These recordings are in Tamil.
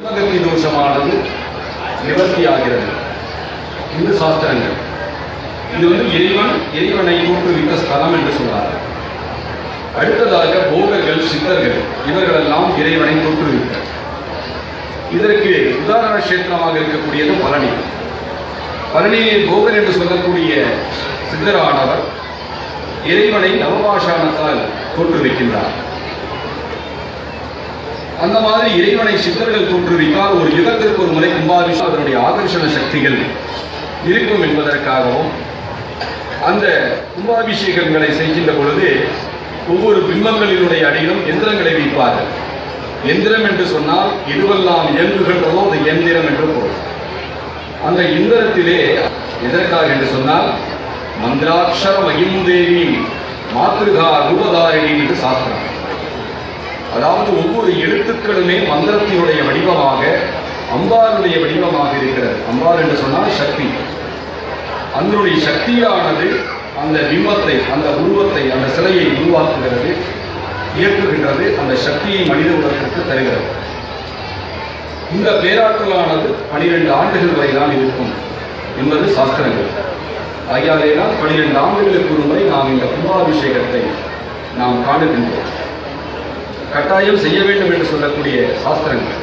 சிவகத்தி தோஷமானது நிவர்த்தி ஆகிறது. இந்து சாஸ்திரங்கள். இது வந்து இறைவன் இறைவனை தோற்றுவித்த ஸ்தலம் என்று சொன்னார்கள். அடுத்ததாக போகர்கள் சித்தர்கள் இவர்களெல்லாம் இறைவனை தோற்றுவித்தார் இதற்கு உதாரண கஷேத்திரமாக இருக்கக்கூடியது பழனி. பழனியை போகர் என்று சொல்லக்கூடிய சித்தரானவர் இறைவனை நவபாஷானத்தால் தோற்றுவிக்கின்றார். அந்த மாதிரி இறைவனை சித்தர்கள் தோற்றுவித்தால் ஒரு யுகத்திற்கு ஒரு முறை கும்பாபிஷம் அதனுடைய ஆகர்ஷண சக்திகள் இருக்கும் என்பதற்காகவும் அந்த கும்பாபிஷேகங்களை செய்கின்ற பொழுது ஒவ்வொரு பிம்பங்களினுடைய அடியிலும் எந்திரங்களை வைப்பார்கள். எந்திரம் என்று சொன்னால் எதுவெல்லாம் இயங்குகின்றதோ அது எந்திரம் என்று பொருள். அந்த எந்திரத்திலே எதற்காக என்று சொன்னால் மந்திராட்சர மகிமுதேவி மாத்ருகா ரூபதாரிணி என்று சாஸ்திரம். அதாவது ஒவ்வொரு எழுத்துக்களுமே மந்திரத்தினுடைய வடிவமாக அம்பாருடைய வடிவமாக இருக்கிறது. அம்பார் என்று சொன்னால் சக்தி. அதனுடைய சக்தியானது அந்த பிம்பத்தை அந்த உருவத்தை அந்த சிலையை உருவாக்குகிறது இயக்குகின்றது அந்த சக்தியை மனித உலகத்திற்கு தருகிறது. இந்த பேராற்றலானது பனிரெண்டு ஆண்டுகள் வரை தான் இருக்கும் என்பது சாஸ்திரங்கள். ஆகியாலேதான் பனிரெண்டு ஆண்டுகளுக்கு ஒரு முறை நாம் இந்த கும்பாபிஷேகத்தை நாம் காணுகின்றோம். கட்டாயம் செய்ய வேண்டும் என்று சொல்லக்கூடிய சாஸ்திரங்கள்.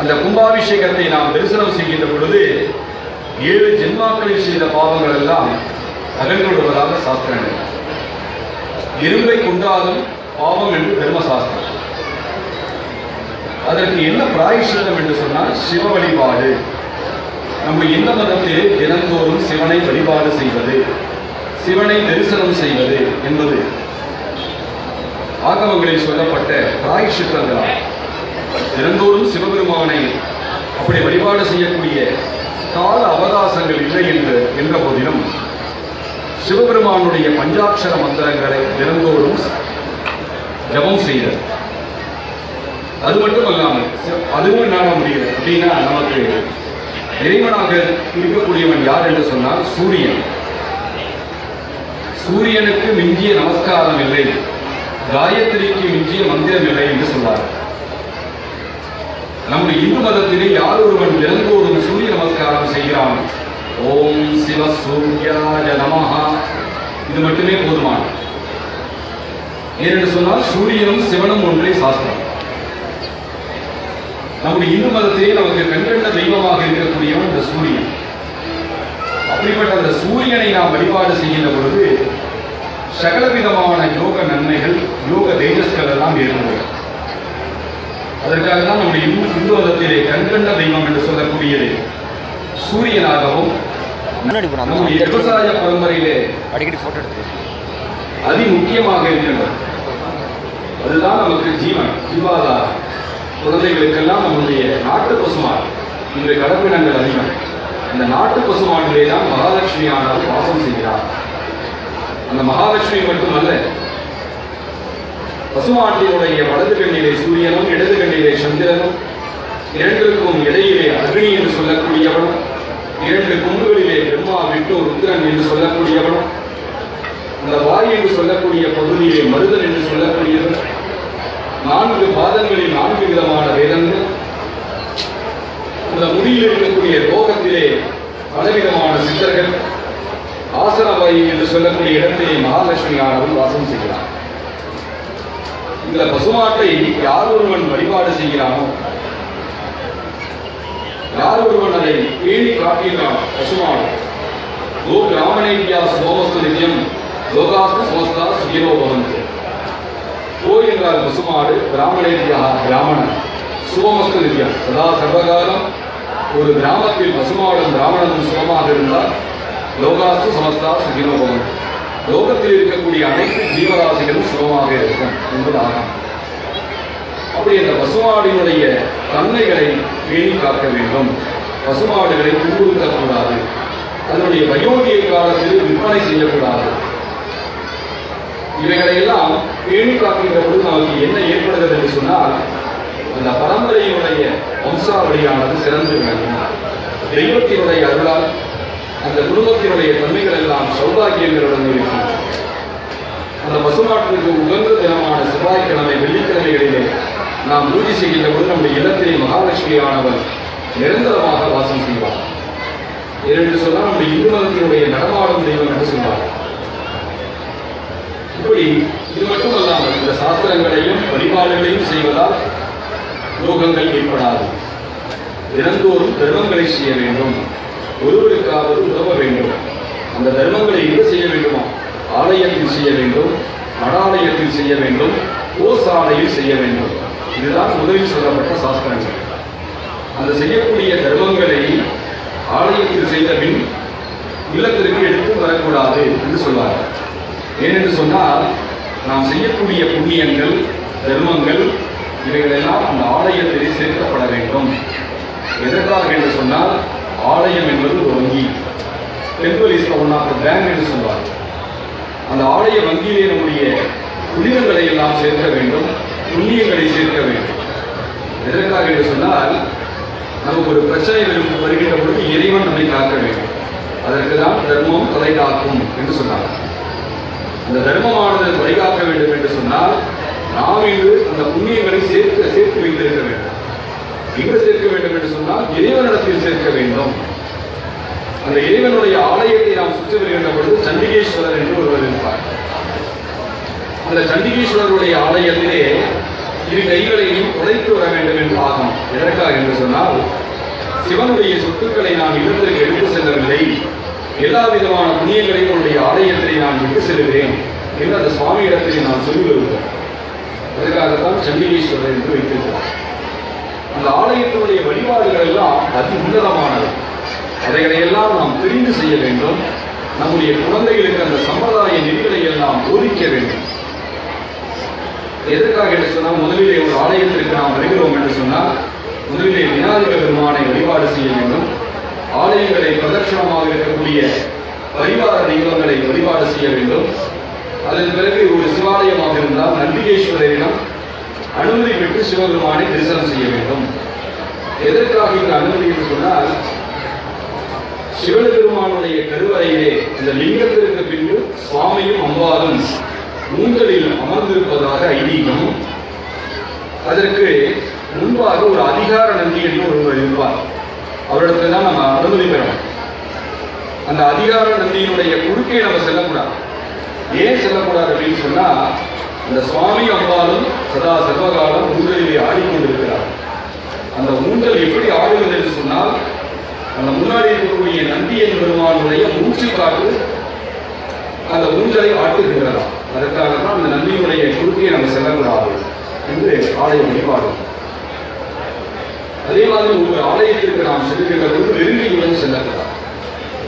அந்த கும்பாபிஷேகத்தை நாம் தரிசனம் செய்கின்ற பொழுது ஏழு ஜென்மாக்களில் செய்த பாவங்கள் எல்லாம் அகன்று சாஸ்திரங்கள். இரும்பை கொண்டாலும் பாவம் என்று தர்ம சாஸ்திரம் அதற்கு என்ன பிராயசித்தம் என்று சொன்னால் சிவ வழிபாடு. நம்ம இந்த மதத்தில் தினந்தோறும் சிவனை வழிபாடு செய்வது சிவனை தரிசனம் செய்வது என்பது. ஆகமங்களில் சொல்லப்பட்ட பிராயசித்தங்களால் தினந்தோறும் சிவபெருமானை அப்படி வழிபாடு செய்யக்கூடிய கால அவகாசங்கள் இல்லை என்று என்ற போதிலும் சிவபெருமானுடைய பஞ்சாட்சர மந்திரங்களை தினந்தோறும் ஜபம் செய்த அது மட்டும் அல்லாமல் அதுவும் என்னால முடியல. அப்படின்னா நமக்கு இறைவனாக இருக்கக்கூடியவன் யார் என்று சொன்னால் சூரியன். சூரியனுக்கு மிஞ்சிய நமஸ்காரம் இல்லை. காயத்ரிக்கு மிஞ்சிய மந்திரம் இல்லை என்று சொன்னார். நம்முடைய இந்து மதத்திலே யார் ஒருவன் தினந்தோறும் சூரிய நமஸ்காரம் செய்கிறான்? ஓம் சிவ சூர்யாய நமஹா. இது மட்டுமே போதுமான ஏனென்று சொன்னால் சூரியனும் சிவனும் ஒன்றே சாஸ்திரம். நம்முடைய இந்து மதத்திலே நமக்கு கண்கண்ட தெய்வமாக இருக்கக்கூடியவன் இந்த சூரியன். அப்படிப்பட்ட அந்த சூரியனை நாம் வழிபாடு செய்கின்ற பொழுது சகலவிதமான யோக நன்மைகள் யோக தேஜஸ்கள் எல்லாம் ஏற்படும் அதற்காக தான் நம்முடைய இந்து மதத்திலே கண்கண்ட தெய்வம் என்று சொல்லக்கூடியது சூரியனாகவும் நம்முடைய விவசாய பரம்பரையிலே அடிக்கடி ஃபோட்டோ எடுத்து அதி முக்கியமாக இருக்கின்றது அதுதான் நமக்கு ஜீவன் ஜீவாதாரம் குழந்தைகளுக்கெல்லாம் நம்முடைய நாட்டு பசுமாடு. இன்று கடப்பினங்கள் அதிகம். இந்த நாட்டு பசுமாட்டிலே தான் மகாலட்சுமி ஆனவர் வாசம் செய்கிறார். அந்த மகாலட்சுமி மட்டுமல்ல பசுமாட்டினுடைய வலது கண்ணிலே சூரியனும் இடது கண்ணிலே சந்திரனும் இரண்டிற்கும் இடையிலே அக்னி என்று சொல்லக்கூடியவனும் இரண்டு கொம்புகளிலே பிரம்மா விட்டு ருத்ரன் என்று சொல்லக்கூடியவனும் அந்த வாய் என்று சொல்லக்கூடிய பகுதியிலே மருதன் என்று சொல்லக்கூடியவன் நான்கு பாதங்களில் நான்கு விதமான வேதங்கள் அந்த முடியில் இருக்கக்கூடிய லோகத்திலே பலவிதமான சித்தர்கள் ஆசனவாயி என்று சொல்லக்கூடிய இடத்திலே மகாலட்சுமி ஆனவன் வாசம் செய்கிறார் இந்த பசுமாட்டை யார் ஒருவன் வழிபாடு செய்கிறானோ யார் ஒருவன் அதை பேணி காட்டுகிறான் பசுமாடு. கோ கிராமணேபியா சோமஸ்து நிதியம் லோகாஸ்து சமஸ்தா சுகிரோ பவந்து. கோ என்றால் பசுமாடு பிராமணேபியா பிராமணன் சுபமஸ்து நிதியம். சதா சர்வகாலம் ஒரு கிராமத்தில் பசுமாடும் பிராமணனும் சுகமாக இருந்தால் லோகாஸ்து சமஸ்தா சுகினோபவன் லோகத்தில் இருக்கக்கூடிய அனைத்து ஜீவராசிகளும் சுகமாக இருக்கும் என்பதாகும். அப்படி அந்த பசுமாடினுடைய தன்மைகளை பேணி காக்க வேண்டும். பசுமாடுகளை துன்புறுத்தக்கூடாது. அதனுடைய வயோதிய காலத்தில் விற்பனை செய்யக்கூடாது. இவைகளையெல்லாம் பேணி காக்கின்ற பொழுது நமக்கு என்ன ஏற்படுகிறது என்று சொன்னால் அந்த பரம்பரையினுடைய வம்சாவளியானது சிறந்து விளங்கும் தெய்வத்தினுடைய அருளால் அந்த குடும்பத்தினுடைய தன்மைகள் எல்லாம் சௌபாகியங்களுடன் இருக்கும் அந்த பசுமாட்டிற்கு உகந்த தினமான செவ்வாய்க்கிழமை வெள்ளிக்கிழமைகளிலே நாம் பூஜை செய்கின்ற பொழுது நம்முடைய இல்லத்திலே மகாலட்சுமியானவர் நிரந்தரமாக வாசம் செய்வார். ஏனென்று சொன்னால் நம்முடைய இந்து மதத்தினுடைய நடமாடும் தெய்வம் என்று சொல்வார். இப்படி இது மட்டுமல்லாமல் இந்த சாஸ்திரங்களையும் வழிபாடுகளையும் செய்வதால் யோகங்கள் ஏற்படாது. தினந்தோறும் தர்மங்களை செய்ய வேண்டும். ஒருவருக்காவது உதவ வேண்டும். அந்த தர்மங்களை எங்கு செய்ய வேண்டுமா ஆலயத்தில் செய்ய வேண்டும் மடாலயத்தில் செய்ய வேண்டும் ஓசாலையில் செய்ய வேண்டும். இதுதான் முதலில் சொல்லப்பட்ட சாஸ்திரங்கள். அந்த செய்யக்கூடிய தர்மங்களை ஆலயத்தில் செய்த பின் இல்லத்திற்கு எடுத்து வரக்கூடாது என்று சொல்வார் ஏனென்று சொன்னால் நாம் செய்யக்கூடிய புண்ணியங்கள் தர்மங்கள் இவைகளெல்லாம் அந்த ஆலயத்திலே சேர்க்கப்பட வேண்டும். எதற்காக என்று சொன்னால் ஆலயம் என்பது ஒரு வங்கி. Temple is one of bank என்று சொல்வார் அந்த ஆலய வங்கியிலே நம்முடைய புனிதங்களை எல்லாம் சேர்க்க வேண்டும் புண்ணியங்களை சேர்க்க வேண்டும். எதற்காக என்று சொன்னால் நமக்கு ஒரு பிரச்சனை வரும் வருகின்ற பொழுது இறைவன் நம்மை காக்க வேண்டும். அதற்கு தான் தர்மம் தொலை காக்கும் என்று சொன்னார் அந்த தர்மமானது தொலை காக்க வேண்டும் என்று சொன்னால் நாம் இன்று அந்த புண்ணியங்களை சேர்த்து சேர்த்து வைத்திருக்க வேண்டும். எங்கு சேர்க்க வேண்டும் என்று சொன்னால் இறைவனிடத்தில் சேர்க்க வேண்டும். அந்த இறைவனுடைய ஆலயத்தை நாம் சுற்றி வருகின்ற பொழுது சண்டிகேஸ்வரர் என்று ஒருவர் இருப்பார். அந்த சண்டிகேஸ்வரருடைய ஆலயத்திலே இரு கைகளையும் உழைத்து வர வேண்டும் என்று ஆகும் எதற்காக என்று சொன்னால் சிவனுடைய சொத்துக்களை நான் இல்லத்திற்கு எடுத்து செல்லவில்லை. எல்லா விதமான புண்ணியங்களையும் உன்னுடைய ஆலயத்திலே நான் விட்டு செல்கிறேன் என்று அந்த சுவாமி இடத்திலே நான் சொல்லி வருகிறேன் அதற்காகத்தான் சண்டிகேஸ்வரர் என்று வைத்திருக்கிறார். அந்த ஆலயத்தினுடைய வழிபாடுகள் எல்லாம் அதி உன்னதமானது. அதைகளையெல்லாம் நாம் தெரிந்து செய்ய வேண்டும். நம்முடைய குழந்தைகளுக்கு அந்த சம்பிரதாய நெறிகளை எல்லாம் போதிக்க வேண்டும். எதற்காக என்று சொன்னால் முதலிலே ஒரு ஆலயத்திற்கு நாம் வருகிறோம் என்று சொன்னால் முதலிலே விநாயக பெருமானை வழிபாடு செய்ய வேண்டும். ஆலயங்களை பிரதட்சணமாக இருக்கக்கூடிய பரிவார தெய்வங்களை வழிபாடு செய்ய வேண்டும். அதன் பிறகு ஒரு சிவாலயமாக இருந்தால் நந்திகேஸ்வரரிடம் விட்டு சிவபெருமானை தரிசனம் செய்ய வேண்டும். எதற்காக இந்த அனுமதி என்று சொன்னால் சிவபெருமானுடைய கருவறையிலே இந்த லிங்கத்திற்கு பின்பு சுவாமியும் அம்பாலும் மூங்கலில் அமர்ந்திருப்பதாக ஐதீகம். அதற்கு முன்பாக ஒரு அதிகார நந்தி என்று ஒருவர் இருப்பார் அவரிடத்துல தான் நம்ம அனுமதி பெறணும். அந்த அதிகார நந்தியினுடைய குறுக்கே நம்ம செல்லக்கூடாது. ஏன் செல்லக்கூடாது அப்படின்னு சொன்னா அந்த சுவாமி அம்பாலும் சதா சர்வகாலம் ஊஞ்சலிலே ஆடிக்கொண்டிருக்கிறார். அந்த ஊஞ்சல் எப்படி ஆடுகிறது என்று சொன்னால் அந்த முன்னாடி இருக்கக்கூடிய நந்தியன் பெருமானுடைய மூச்சு காட்டு அந்த ஊஞ்சலை ஆட்டுகின்றதாம் அதற்காகத்தான் அந்த நந்தியினுடைய குறுக்கே நம்ம செல்லக்கூடாது என்று ஆலய வழிபாடு. அதே மாதிரி ஒரு ஆலயத்திற்கு நாம் செல்கின்ற பொழுது நெருங்கியுடன் செல்லக்கூடாது.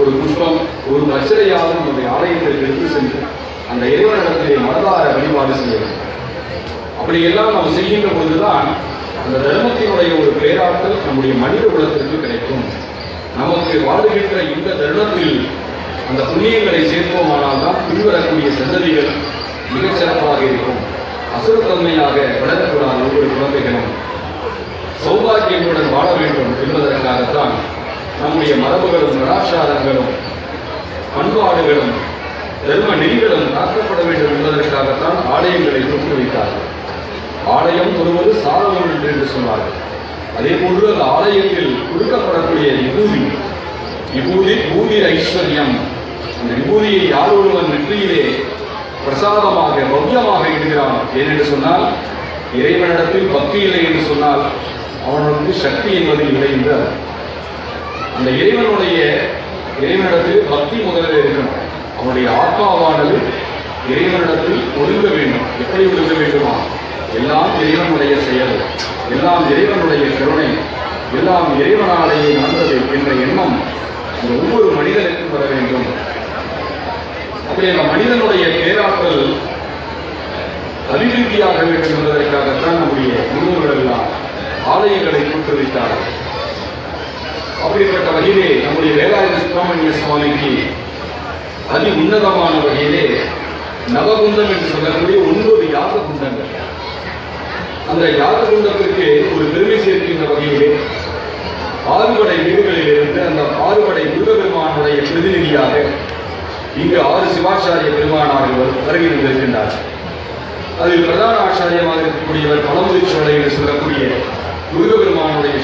ஒரு புஷ்பம் ஒரு பச்சரையாவது நம்முடைய ஆலயத்திற்கு எடுத்து சென்று அந்த இறைவனிடத்திலே மனதார வழிபாடு செய்ய வேண்டும் அப்படி எல்லாம் நாம் செய்கின்ற பொழுதுதான் அந்த தர்மத்தினுடைய ஒரு பேராற்றல் நம்முடைய மனித குலத்திற்கு கிடைக்கும். நமக்கு வாழ்கின்ற இந்த தருணத்தில் அந்த புண்ணியங்களை சேர்ப்போமானால் தான் பின்வரக்கூடிய சந்ததிகள் மிகச் சிறப்பாக இருக்கும். அசுரத்தன்மையாக வளரக்கூடாது ஒவ்வொரு குழந்தைகளும். சௌபாகியத்துடன் வாழ வேண்டும் என்பதற்காகத்தான் நம்முடைய மரபுகளும் கலாச்சாரங்களும் பண்பாடுகளும் தர்ம நெறிகளும் காக்கப்பட வேண்டும் என்பதற்காகத்தான் ஆலயங்களை தோற்றுவித்தார்கள் ஆலயம் ஒருவது சாதனம் என்று சொன்னார்கள். அதே போன்று அந்த ஆலயத்தில் கொடுக்கப்படக்கூடிய விபூதி விபூதி பூமி ஐஸ்வர்யம். அந்த விபூதியை யார் ஒருவன் நெற்றியிலே பிரசாதமாக பவ்யமாக இடுகிறான்? ஏனென்று சொன்னால் இறைவனிடத்தில் பக்தி இல்லை என்று சொன்னால் அவனுக்கு சக்தி என்பது இல்லை என்று அந்த இறைவனுடைய இறைவனிடத்தில் பக்தி முதலில் இருக்கணும். அவனுடைய ஆத்மாவானது இறைவனிடத்தில் ஒழுங்க வேண்டும். எப்படி ஒழுங்க வேண்டுமா? எல்லாம் இறைவனுடைய செயல். எல்லாம் இறைவனுடைய கருணை. எல்லாம் இறைவனாலேயே நடந்தது என்ற எண்ணம் அந்த ஒவ்வொரு மனிதனுக்கும் வர வேண்டும். அப்படி அந்த மனிதனுடைய பேராற்றல் அபிவிருத்தியாக வேண்டும் என்பதற்காகத்தான் நம்முடைய முன்னோர்கள் எல்லாம் ஆலயங்களை தோற்றுவித்தார்கள் அப்படிப்பட்ட வகையிலே நம்முடைய வேலாயுத சுப்பிரமணிய சுவாமிக்கு அதி உன்னதமான வகையிலே நவகுந்தம் என்று சொல்லக்கூடிய ஒன்பது யாக குண்டங்கள் அந்த யாக குண்டத்திற்கு ஒரு பெருமை சேர்க்கின்ற வகையிலே ஆறுபடை வீடுகளில் இருந்து அந்த ஆறுபடை முருகபெருமானுடைய பிரதிநிதியாக இங்கு ஆறு சிவாச்சாரிய பெருமானார்கள் வருகை இருந்திருக்கின்றார் அதில் பிரதான ஆச்சாரியமாக இருக்கக்கூடியவர் பழமுதிர்ச்சோலை என்று சொல்லக்கூடிய முருகபெருமானுடைய